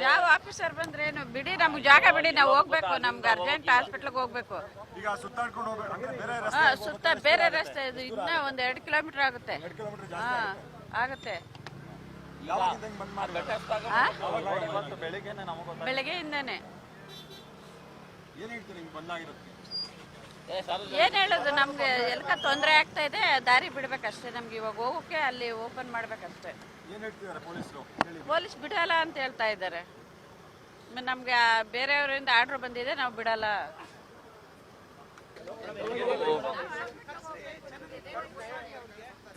ಯಾವ ಆಫೀಸರ್ ಬಂದ್ರೇನು ಬಿಡಿ ನಮ್ಗೆ ಜಾಗ ಬಿಡಿ ನಾವು ಹೋಗ್ಬೇಕು ನಮ್ಗೆ ಅರ್ಜೆಂಟ್ ಹಾಸ್ಪಿಟ್ಲಿಗೆ ಹೋಗ್ಬೇಕು. ಈಗ ಸುತ್ತಾಡ್ಕೊಂಡು ಹೋಗ್ಬೇಕು ಅಂದ್ರೆ ಹಾ ರಸ್ತೆ ಸುತ್ತ ಬೇರೆ ರಸ್ತೆ ಇದು ಇನ್ನ ಒಂದ್ ಎರಡು ಕಿಲೋಮೀಟರ್ ಆಗುತ್ತೆ. ಹಾ ಆಗುತ್ತೆ. ಆ? ಬೆಳಗ್ಗೆಯಿಂದಾನೆ. ಏನ್ ಹೇಳ್ತೀರಿ ಹಿಂಗ್ ಏನ್ ಹೇಳೋದು? ನಮ್ಗೆ ಎಲ್ಕ ತೊಂದರೆ ಆಗ್ತಾ ಇದೆ ದಾರಿ ಬಿಡ್ಬೇಕಷ್ಟೇ ನಮ್ಗೆ ಇವಾಗ ಹೋಗೋಕೆ ಅಲ್ಲಿ ಓಪನ್ ಮಾಡ್ಬೇಕಷ್ಟೇ. ಪೊಲೀಸ್ ಬಿಡಲ್ಲ ಅಂತ ಹೇಳ್ತಾ ಇದ್ದಾರೆ. ನಮ್ಗೆ ಆ ಬೇರೆಯವರಿಂದ ಆರ್ಡರ್ ಬಂದಿದೆ ನಾವು ಬಿಡಲ್ಲ.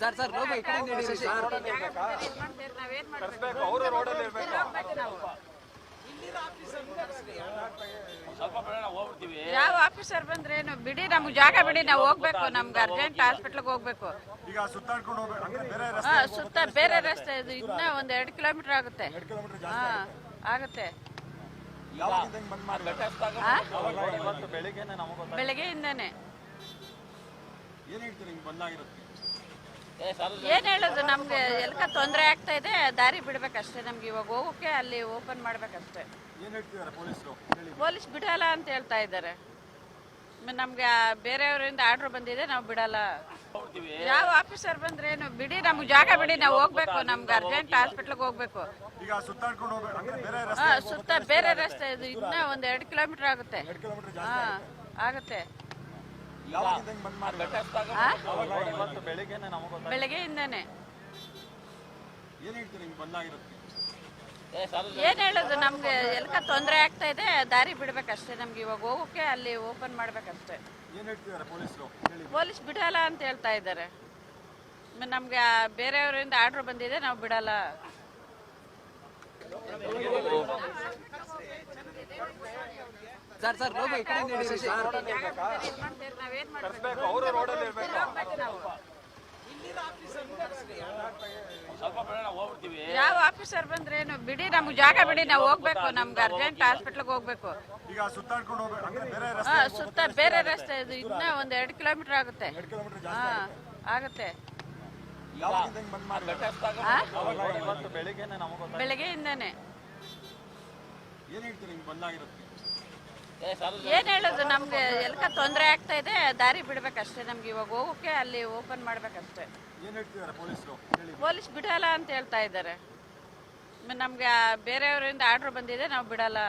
ಸರ್ ಸರ್ ನಾವೇನ್ ಮಾಡ್ಬೇಕು ಅವರು ರೋಡಲ್ಲಿ ಇರ್ಬೇಕು ನಾವು ಸ್ವಲ್ಪ ಬೇಡ ನಾವು ಹೋಗ್ಬಿಡ್ತೀವಿ ಯಾವ ಆಫೀಸರ್ ಬಂದ್ರೇನು ಬಿಡಿ ನಮ್ಗೆ ಜಾಗ ಬಿಡಿ ನಾವು ಹೋಗ್ಬೇಕು ನಮ್ಗೆ ಅರ್ಜೆಂಟ್ ಹಾಸ್ಪಿಟ್ಲಿಗೆ ಹೋಗ್ಬೇಕು. ಈಗ ಸುತ್ತಾಡ್ಕೊಂಡು ಹೋಗ್ಬೇಕು ಅಂದ್ರೆ ಬೇರೆ ರಸ್ತೆ ಸುತ್ತ ಬೇರೆ ರಸ್ತೆ ಇದು ಇನ್ನ ಒಂದ್ ಎರಡು ಕಿಲೋಮೀಟರ್ ಆಗುತ್ತೆ. ಹಾ ಜಾಸ್ತಿ ಆಗುತ್ತೆ. ಬೆಳಗ್ಗೆಯಿಂದಾನೆ. ಏನ್ ಏನ್ ಹೇಳೋದು? ನಮ್ಗೆ ಎಲ್ಕ ತೊಂದರೆ ಆಗ್ತಾ ಇದೆ ದಾರಿ ಬಿಡ್ಬೇಕಷ್ಟೇ ನಮ್ಗೆ ಇವಾಗ ಹೋಗೋಕೆ ಅಲ್ಲಿ ಓಪನ್ ಮಾಡ್ಬೇಕಷ್ಟೇ. ಏನ್ ಪೊಲೀಸ್ ಬಿಡಲ್ಲ ಅಂತ ಹೇಳ್ತಾ ಇದ್ದಾರೆ. ನಮ್ಗೆ ಬೇರೆಯವರಿಂದ ಆರ್ಡರ್ ಬಂದಿದೆ ನಾವು ಬಿಡಲ್ಲ. ಯಾವ ಆಫೀಸರ್ ಬಂದ್ರೇನು ಬಿಡಿ ನಮ್ಗೆ ಜಾಗ ಬಿಡಿ ನಾವು ಹೋಗ್ಬೇಕು ನಮ್ಗೆ ಅರ್ಜೆಂಟ್ ಹಾಸ್ಪಿಟ್ಲಿಗೆ ಹೋಗ್ಬೇಕು. ಸುತ್ತ ಬೇರೆ ರಸ್ತೆ ಇದು ಇನ್ನ ಒಂದ್ ಎರಡು ಕಿಲೋಮೀಟರ್ ಆಗುತ್ತೆ. ಹಾ ಆಗುತ್ತೆ. ಬೆಳಗ್ಗೆಯಿಂದಾನೆ. ಏನ್ ಹೇಳುದು? ನಮ್ಗೆ ಎಲ್ಕ ತೊಂದರೆ ಆಗ್ತಾ ಇದೆ ದಾರಿ ಬಿಡ್ಬೇಕಷ್ಟೇ ನಮ್ಗೆ ಇವಾಗ ಹೋಗೋಕೆ ಅಲ್ಲಿ ಓಪನ್ ಮಾಡ್ಬೇಕಷ್ಟೇ. ಪೊಲೀಸ್ ಬಿಡಲ್ಲ ಅಂತ ಹೇಳ್ತಾ ಇದ್ದಾರೆ. ನಮ್ಗೆ ಆ ಬೇರೆಯವರಿಂದ ಆರ್ಡರ್ ಬಂದಿದೆ ನಾವು ಬಿಡಲ್ಲ. ಸರ್ ಸರ್ ಈ ಅವರು ರೋಡಲ್ಲಿ ಇರ್ಬೇಕು. ಯಾವ ಆಫೀಸರ್ ಬಂದ್ರೇನು ಬಿಡಿ ನಮ್ಗೆ ಜಾಗ ಬಿಡಿ ನಾವು ಹೋಗ್ಬೇಕು ನಮ್ಗೆ ಅರ್ಜೆಂಟ್ ಹಾಸ್ಪಿಟ್ಲಿಗೆ ಹೋಗ್ಬೇಕು. ಈಗ ಸುತ್ತಾಡ್ಕೊಂಡು ಹೋಗ್ಬೇಕು ಅಂದ್ರೆ ಬೇರೆ ಹಾ ರಸ್ತೆ ಸುತ್ತ ಬೇರೆ ರಸ್ತೆ ಇದು ಇನ್ನ ಒಂದ್ ಎರಡು ಕಿಲೋಮೀಟರ್ ಆಗುತ್ತೆ. ಎರಡು ಕಿಲೋಮೀಟರ್ ಹಾ ಆಗುತ್ತೆ. ಯಾವಾಗಿಂದ ಹಿಂಗ್ ಬಂದ್ ಮಾಡಿ ಬೆಟ್ಟ ಹತ್ತಾಗ ಆ? ಇವತ್ತು ಬೆಳಿಗ್ಗೆನೆ ನಮಗೆ ಬೆಳಗ್ಗೆಯಿಂದಾನೆ. ಏನ್ ಹೇಳ್ತೀರಿ ಹಿಂಗ್ ಬಂದಾಗಿರುತ್ತೆ ಏ ಸರ್ ಏನ್ ಹೇಳೋದು? ನಮ್ಗೆ ಎಲ್ಕ ತೊಂದರೆ ಆಗ್ತಾ ಇದೆ ದಾರಿ ಬಿಡ್ಬೇಕಷ್ಟೇ ನಮ್ಗೆ ಇವಾಗ ಹೋಗೋಕೆ ಅಲ್ಲಿ ಓಪನ್ ಮಾಡ್ಬೇಕಷ್ಟೇ. ಪೊಲೀಸ್ ಬಿಡಲ್ಲ ಅಂತ ಹೇಳ್ತಾ ಇದ್ದಾರೆ. ನಮ್ಗೆ ಆ ಬೇರೆಯವರಿಂದ ಆರ್ಡರ್ ಬಂದಿದೆ ನಾವು ಬಿಡಲ್ಲ.